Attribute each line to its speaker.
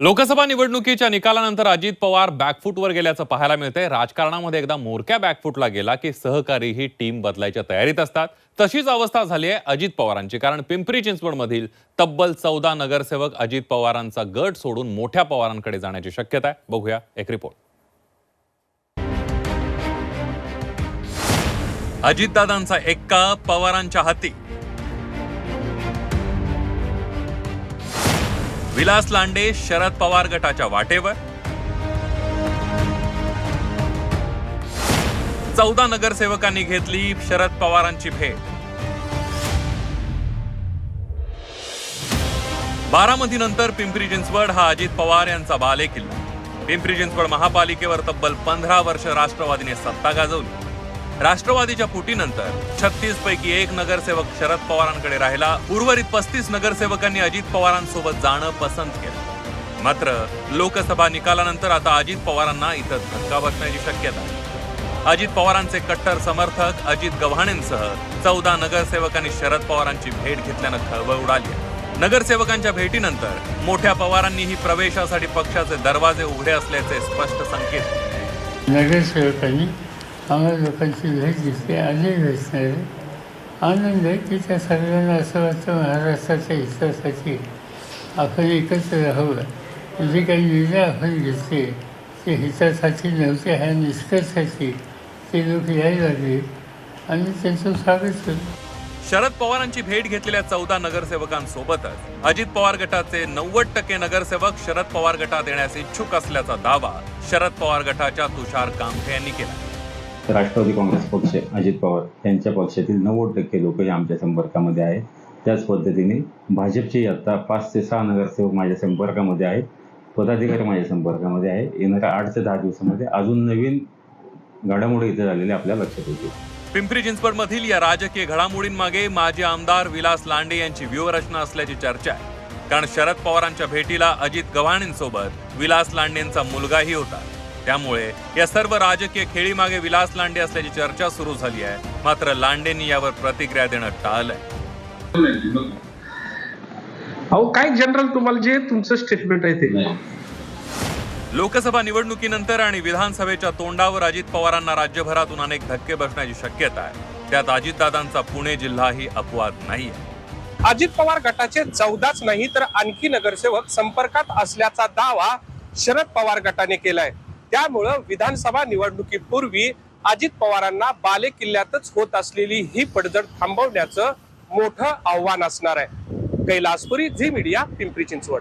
Speaker 1: लोकसभा निवडणुकीच्या निकालानंतर अजित पवार बॅकफूटवर गेल्याचं पाहायला मिळतंय. राजकारणामध्ये एकदा मोरक्या बॅकफूटला गेला की सहकारी ही टीम बदलायच्या तयारीत असतात. तशीच अवस्था झाली आहे अजित पवारांची कारण पिंपरी चिंचवडमधील तब्बल चौदा नगरसेवक अजित पवारांचा गट सोडून मोठ्या पवारांकडे जाण्याची शक्यता आहे. बघूया एक रिपोर्ट अजितदादांचा एक्का पवारांच्या हाती. विलास लांडे शरद पवार गटाच्या वाटेवर. चौदा नगरसेवकांनी घेतली शरद पवारांची भेट. बारामती नंतर पिंपरी चिंचवड हा अजित पवार यांचा बालेकिल्ला. पिंपरी चिंचवड महापालिकेवर तब्बल पंधरा वर्ष राष्ट्रवादीने सत्ता गाजवली. राष्ट्रवादीच्या फुटीनंतर छत्तीस पैकी एक नगरसेवक शरद पवारांकडे राहिला. उर्वरित पस्तीस नगरसेवकांनी अजित पवारांसोबत जाणं पसंत केलं. मात्र लोकसभा निकालानंतर आता अजित पवारांना इथं धक्का बसण्याची शक्यता आहे. अजित पवारांचे कट्टर समर्थक अजित गव्हाणेंसह चौदा नगरसेवकांनी शरद पवारांची भेट घेतल्यानं खळबळ उडाली नगरसेवकांच्या भेटीनंतर मोठ्या पवारांनीही प्रवेशासाठी पक्षाचे दरवाजे उघडे असल्याचे स्पष्ट संकेत
Speaker 2: नगरसेवकांनी आम्हाला लोकांची भेट घेतली अनेक भेटणारे आनंद आहे की त्या सर्वांना असं वाटतं महाराष्ट्राच्या इतिहासाची. आपण एकत्र राहावं जे म्हणजे काही निर्णय आपण घेतले ते हितासाठी नव्हते ह्या निष्कर्षाची ते लोक यायला लागले. आणि त्यांचं स्वागत केलं
Speaker 1: शरद पवारांची भेट घेतलेल्या चौदा नगरसेवकांसोबतच अजित पवार गटाचे नव्वद टक्के नगरसेवक शरद पवार गटात येण्यास इच्छुक असल्याचा दावा शरद पवार गटाच्या तुषार कामठे यांनी केला.
Speaker 3: राष्ट्रवादी काँग्रेस पक्ष अजित पवार यांच्या पक्षातील नव्वद टक्के लोक हे आमच्या संपर्कामध्ये आहेत. त्याच पद्धतीने भाजपचे आत्ता पाच ते सहा नगरसेवक माझ्या संपर्कामध्ये आहेत. पदाधिकारी माझ्या संपर्कामध्ये आहे येणाऱ्या आठ ते दहा दिवसामध्ये अजून नवीन घडामोडी इथे झालेल्या आपल्या लक्षात येतील.
Speaker 1: पिंपरी चिंचवड मधील या राजकीय घडामोडींमागे माजी आमदार विलास लांडे यांची व्यूहरचना असल्याची चर्चा आहे. कारण शरद पवारांच्या भेटीला अजित गव्हाणेंसोबत विलास लांडेंचा मुलगाही होता. त्यामुळे या सर्व राजकीय खेळीमागे विलास लांडे असल्याची चर्चा सुरू झाली आहे. मात्र लांडेंनी यावर प्रतिक्रिया देणं टाळलंय.
Speaker 4: अहो काय जनरल तुम्हाला जे तुमचं स्टेटमेंट आहे ते?
Speaker 1: लोकसभा निवडणुकीनंतर आणि विधानसभेच्या तोंडावर अजित पवारांना राज्यभरातून अनेक धक्के बसण्याची शक्यता आहे. त्यात अजितदादांचा पुणे जिल्हाही अपवाद नाहीये.
Speaker 5: अजित पवार गटाचे चौदाच नाही तर आणखी नगरसेवक संपर्कात असल्याचा दावा शरद पवार गटाने केलाय. त्यामुळं विधानसभा निवडणुकीपूर्वी अजित पवारांना बाले किल्ल्यातच होत असलेली ही पडझड थांबवण्याचं मोठं आव्हान असणार आहे. कैलासपुरी झी मीडिया पिंपरी चिंचवड.